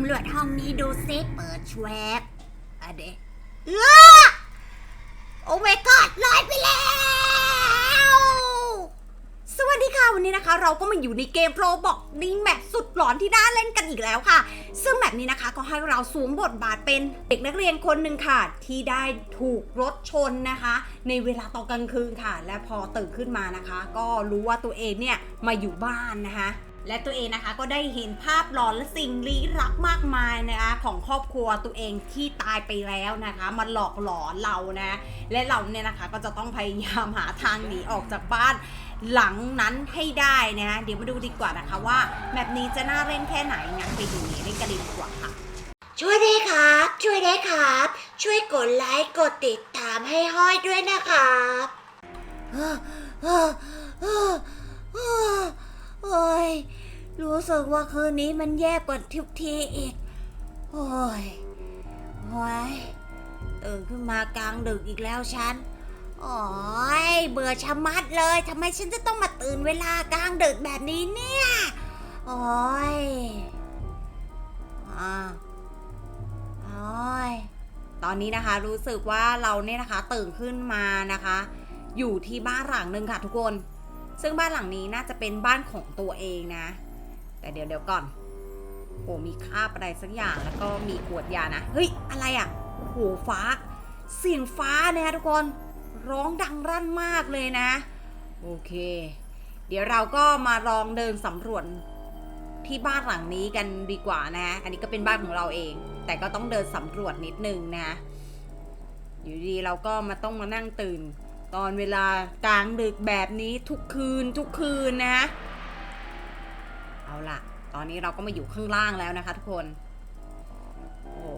ำรวจห้องนี้ดูซิเปิดแชวบอะเดะเออโอ้เมกอดลอยไปแล้ว สวัสดีค่ะวันนี้นะคะ เราก็มาอยู่ในเกมโรบอกในแมปสุดหลอนที่น่าเล่นกันอีกแล้วค่ะ ซึ่งแบบนี้นะคะก็ให้เราสวมบทบาทเป็นเด็กนักเรียนคนหนึ่งค่ะ ที่ได้ถูกรถชนนะคะ ในเวลาตอนกลางคืนค่ะ และพอตื่นขึ้นมานะคะ ก็รู้ว่าตัวเองเนี่ยมาอยู่บ้านนะคะ และตัวเองนะคะก็ได้เห็นภาพหลอนและสิ่งลี้ลับมากมายนะคะของครอบครัวตัวเองที่ตายไปแล้วนะคะมาหลอกหลอนเรานะและเราเนี่ยนะคะก็จะต้องพยายามหาทางหนีออกจากบ้านหลังนั้นให้ได้นะเดี๋ยวมาดูดีกว่านะคะว่าแบบนี้จะน่าเล่นแค่ไหนงั้นไปดูเล่นกันเลยดีกว่าค่ะ ช่วยด้วยครับ ช่วยด้วยครับ ช่วยกดไลค์กดติดตามให้ห้อยด้วยนะครับเฮ้อเฮ้อเฮ้อเฮ้อโอ้ย รู้สึกว่าคืนนี้มันแย่กว่าทุกทีอีก โอ้ยโอ้ยตื่นขึ้นมากลางดึกอีกแล้วฉัน โอ้ยเบื่อชะมัดเลย ทำไมฉันจะต้องมาตื่นเวลากลางดึกแบบนี้เนี่ย โอ้ยอ่าโอ้ยตอนนี้นะคะรู้สึกว่าเราเนี่ยนะคะตื่นขึ้นมานะคะ อยู่ที่บ้านหลังหนึ่งค่ะทุกคน ซึ่งบ้านหลังนี้น่าจะเป็นบ้านของตัวเองนะ แต่เดี๋ยวเดี๋ยวก่อนโอ้มีคาบอะไรสักอย่างแล้วก็มีขวดยานะ เฮ้ย อะไรอะ่ะโอ้โหฟ้า เสียงฟ้านะคะทุกคน ร้องดังรั่นมากเลยนะ โอเค เดี๋ยวเราก็มาลองเดินสำรวจที่บ้านหลังนี้กันดีกว่านะ อันนี้ก็เป็นบ้านของเราเอง แต่ก็ต้องเดินสำรวจนิดนึงนะ อยู่ดีเราก็มาต้องมานั่งตื่น ตอนเวลากลางดึกแบบนี้ทุกคืนทุกคืนนะ ตอนนี้เราก็มาอยู่ข้างล่างแล้วนะคะ ทุกคน โอ้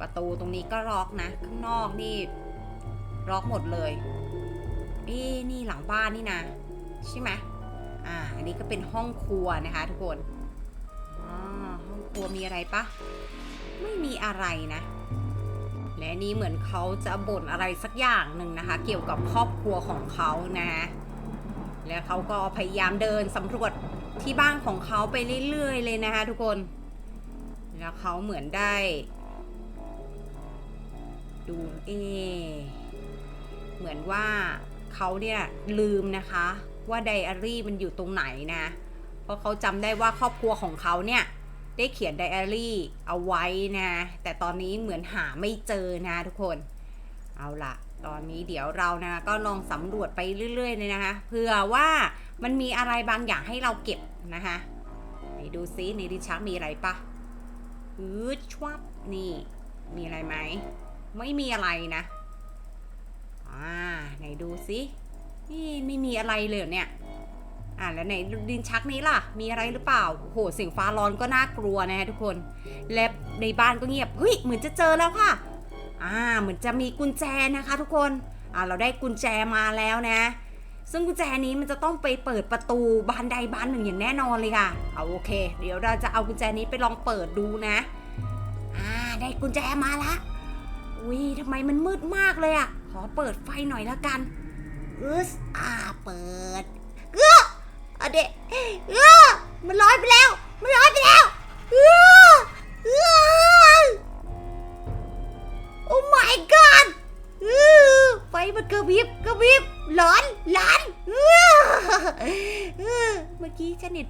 ประตูตรงนี้ก็ล็อกนะ ข้างนอกนี่ล็อกหมดเลย เอ๊นี่หลังบ้านนี่นะ ใช่ไหมอ่า อันนี้ก็เป็นห้องครัวนะคะ ทุกคนอ่าห้องครัวมีอะไรปะ ไม่มีอะไรนะ และนี่เหมือนเขาจะบ่นอะไรสักอย่างหนึ่งนะคะ เกี่ยวกับครอบครัวของเขานะฮะ แล้วเขาก็พยายามเดินสำรวจที่บ้านของเขาไปเรื่อยๆเลยนะคะทุกคน แล้วเขาเหมือนได้ ดูเอ เหมือนว่าเขาเนี่ยลืมนะคะ ว่าไดอารี่มันอยู่ตรงไหนนะ เพราะเขาจำได้ว่าครอบครัวของเขาเนี่ยได้เขียนไดอารี่เอาไว้นะ แต่ตอนนี้เหมือนหาไม่เจอนะทุกคน เอาล่ะ ตอนนี้เดี๋ยวเรานะก็ลองสำรวจไปเรื่อยๆเลยนะคะเผื่อว่ามันมีอะไรบางอย่างให้เราเก็บนะคะไหนดูซิในดินชักมีอะไรปะอืดชวับนี่ มีอะไรไหมไม่มีอะไรนะอ่าไหนดูซินี่ไม่มีอะไรเลยเนี่ยอ่าแล้วในดินชักนี้ล่ะ มีอะไรหรือเปล่าโอ้โหเสียงฟ้าร้อนก็น่ากลัวนะฮะทุกคน และในบ้านก็เงียบเฮ้ยเหมือนจะเจอแล้วค่ะ อ่าเหมือนจะมีกุญแจนะคะทุกคนอ่าเราได้กุญแจมาแล้วนะ ซึ่งกุญแจนี้มันจะต้องไปเปิดประตูบานใดบานหนึ่งอย่างแน่นอนเลยค่ะเอาโอเค เดี๋ยวเราจะเอากุญแจนี้ไปลองเปิดดูนะอ่าได้กุญแจมาละอุ้ยทำไมมันมืดมากเลยอะขอเปิดไฟหน่อยละกันอึสอ่า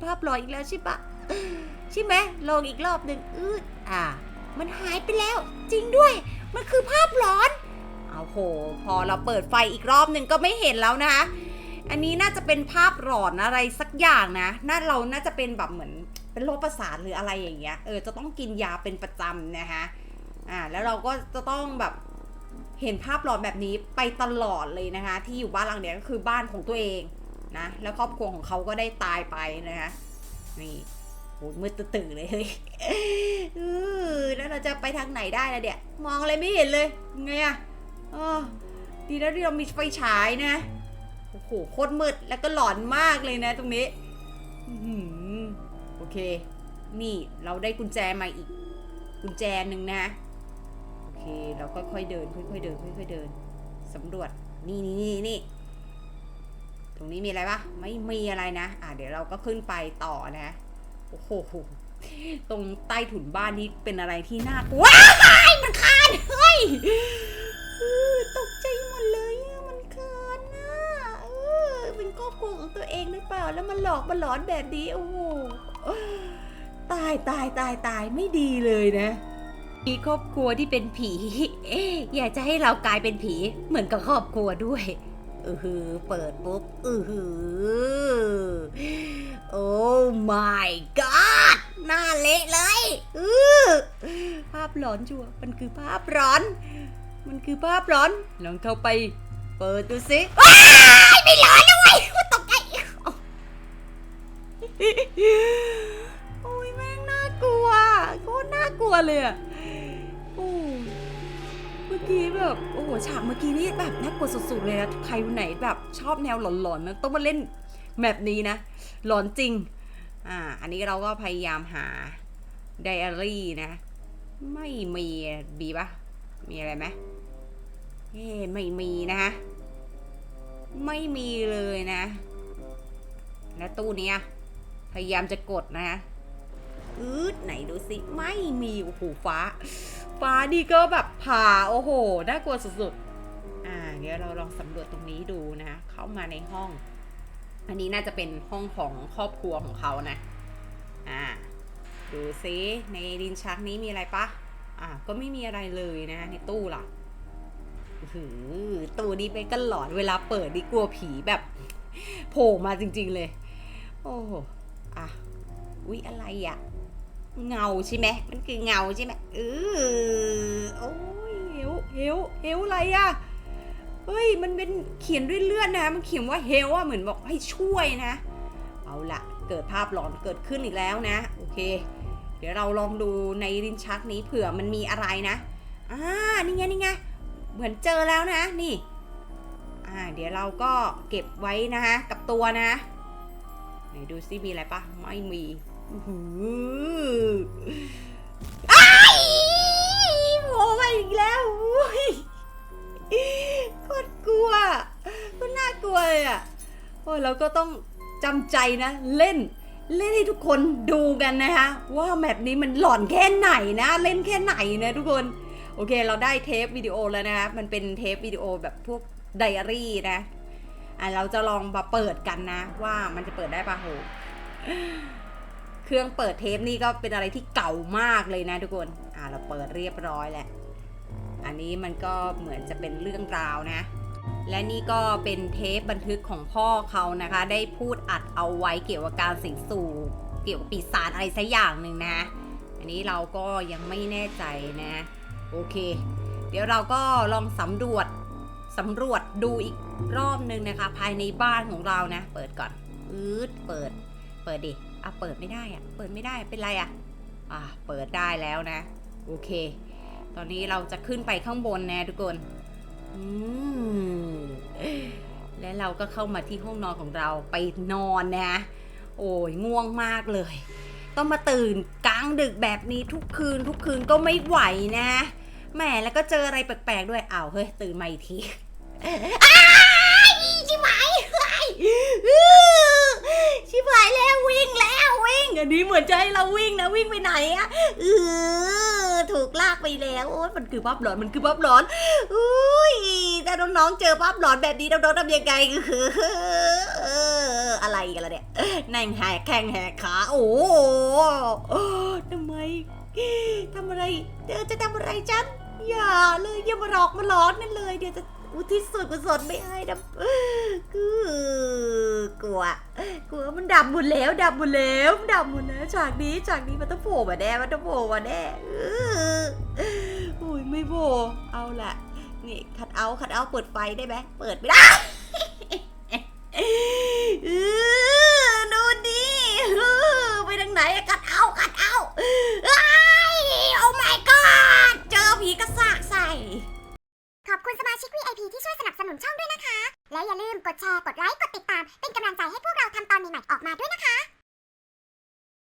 ภาพหลอนอีกแล้วใช่ปะใช่ไหมลองอีกรอบหนึ่งอืดอ่า มันหายไปแล้ว จริงด้วย มันคือภาพหลอนเอาโห พอเราเปิดไฟอีกรอบหนึ่งก็ไม่เห็นแล้วนะคะอันนี้น่าจะเป็นภาพหลอนอะไรสักอย่างนะ น่าเราน่าจะเป็นแบบเหมือนเป็นโรคประสาทหรืออะไรอย่างเงี้ย เออ จะต้องกินยาเป็นประจำนะคะอ่า แล้วเราก็จะต้องแบบเห็นภาพหลอนแบบนี้ไปตลอดเลยนะคะ ที่อยู่บ้านหลังเนี้ยก็คือบ้านของตัวเอง นะ แล้วครอบครัวของเขาก็ได้ตายไปนะคะนี่โหมืดตื่นเลยเฮ้ยแล้วเราจะไปทางไหนได้ล่ะเดี๋ยมองอะไรไม่เห็นเลยไงอะอ๋อดีนะที่เรามีไฟฉายนะโอ้โหโคตรมืดแล้วก็หลอนมากเลยนะตรงนี้โอเค นี่เราได้กุญแจมาอีก กุญแจหนึ่งนะโอเค เราค่อยๆเดิน ค่อยๆเดิน ค่อยๆเดินสำรวจ นี่นี่นี่นี่ ตรงนี้มีอะไรปะไม่มีอะไรนะ อะเดี๋ยวเราก็ขึ้นไปต่อนะ โอ้โห ตรงใต้ถุนบ้านนี้เป็นอะไรที่น่ากลัวว้ายมันคานเฮ้ยตกใจหมดเลยอะมันคานนะเออเป็นครอบครัวของตัวเองหรือเปล่า แล้วมันหลอกมันหลอนแบบนี้โอ้โหตายตายตายตายไม่ดีเลยนะมีครอบครัวที่เป็นผี อยากจะให้เรากลายเป็นผีเหมือนกับครอบครัวด้วย อือหือ เปิดปุ๊บ อือหือ โอ้ my god หน้าเละเลย อือภาพหลอนชัว มันคือภาพร้อน มันคือภาพร้อน ลองเข้าไป เปิดดูสิว้ายไม่ร้อนนะเว้ยตกใจโอ้ยแม่งน่ากลัว โคตรน่ากลัวเลยอะ อกี้แบบโอ้โหฉากเมื่อกี้นี่แบบน่ากลัวสุดๆเลยนะใครไหนแบบชอบแนวหลอนๆนะต้องมาเล่นแบบนี้นะ หลอนจริง อ่า อันนี้เราก็พยายามหาไดอารี่นะ ไม่มีบีปะมีอะไรไหมเฮ้ไม่มีนะฮะไม่มีเลยนะ และตู้นี้พยายามจะกดนะฮะอืดไหนดูสิ ไม่มีโอ้โหฟ้า ฟ้านี่ก็แบบผ่าโอ้โหน่ากลัวสุดๆ อ่าเดี๋ยวเราลองสำรวจตรงนี้ดูนะ เข้ามาในห้อง อันนี้น่าจะเป็นห้องของครอบครัวของเขานะ อ่า ดูซิในดินชักนี้มีอะไรปะอ่าก็ไม่มีอะไรเลยนะ ในตู้ล่ะอื้อหือตู้นี้เป็นกันหลอนเวลาเปิดนี่กลัวผีแบบโผล่มาจริง ๆเลย โอ้โหอะอุ๊ยอะไรอะ เงาใช่ไหมมันคือเงาใช่ไหมเออโอ้ยเฮวเฮวเฮวอะไรอะเฮ้ย มันเป็นเขียนด้วยเลือดนะ มันเขียนว่าเฮลอะเหมือนบอกให้ช่วยนะ เอาละเกิดภาพหลอนเกิดขึ้นอีกแล้วนะ โอเค เดี๋ยวเราลองดูในลิ้นชักนี้เผื่อมันมีอะไรนะอ่านี่ไงนี่ไง เหมือนเจอแล้วนะ นี่อ่าเดี๋ยวเราก็เก็บไว้นะฮะกับตัวนะไหนดูซิมีอะไรปะไม่มี อื้อหืออ้ายโผล่มาอีกแล้วอุ้ยโคตรกลัวโคตรน่ากลัวเลยอะโอ้ยเราก็ต้องจำใจนะ เล่นเล่นให้ทุกคนดูกันนะคะว่าแมปนี้มันหลอนแค่ไหนนะ เล่นแค่ไหนนะทุกคน โอเคเราได้เทปวิดีโอแล้วนะคะมันเป็นเทปวิดีโอแบบพวกไดอารี่นะอะเราจะลองมาเปิดกันนะ ว่ามันจะเปิดได้ปะโห เครื่องเปิดเทปนี่ก็เป็นอะไรที่เก่ามากเลยนะทุกคน อะเราเปิดเรียบร้อยแล้ว อันนี้มันก็เหมือนจะเป็นเรื่องราวนะ และนี่ก็เป็นเทปบันทึกของพ่อเขานะคะ ได้พูดอัดเอาไว้เกี่ยวกับการสิงสู่ เกี่ยวกับปีศาจอะไรสักอย่างหนึ่งนะ อันนี้เราก็ยังไม่แน่ใจนะ โอเค เดี๋ยวเราก็ลองสำรวจสำรวจดูอีกรอบนึงนะคะ ภายในบ้านของเรานะ เปิดก่อนอืดเปิด เปิดดิ อะเปิดไม่ได้อะเปิดไม่ได้เป็นไรอะอะเปิดได้แล้วนะ โอเค ตอนนี้เราจะขึ้นไปข้างบนนะทุกคนอืมและเราก็เข้ามาที่ห้องนอนของเราไปนอนนะ โอ้ยง่วงมากเลย ต้องมาตื่นกลางดึกแบบนี้ทุกคืนทุกคืนก็ไม่ไหวนะแหมแล้วก็เจออะไรแปลกๆด้วยอ้าวเฮ้ยตื่นมาอีกที ชิบหายแล้ววิ่งแล้ววิ่ง อันนี้เหมือนจะให้เราวิ่งนะวิ่งไปไหนอะเออถูกลากไปแล้วโอ้ยมันคือภาพหลอนมันคือภาพหลอนอุ้ยถ้าน้องๆเจอภาพหลอนแบบนี้น้องๆทำยังไงอะไรกันล่ะเนี่ยนั่งแหกแข้งแหกขาโอ้ทำไมทำอะไรเธอจะทำอะไรฉันอย่าเลยอย่ามาหลอกมาหลอนนั่นเลยเดี๋ยวจะ อุทิศส่วนกุศลไม่ให้ดับกูกลัวกลัวมันดับหมดแล้ว ดับหมดแล้วดับหมดแล้วฉากนี้ฉากนี้มันต้องโผล่มาแน่มันต้องโผล่มาแน่อื้อโอ้ยไม่โผล่เอาละนี่คัดเอาคัดเอาเปิดไฟได้ไหมเปิดไม่ได้ กดแชร์ กดไลค์ กดติดตาม เป็นกำลังใจให้พวกเราทำตอนใหม่ๆออกมาด้วยนะคะ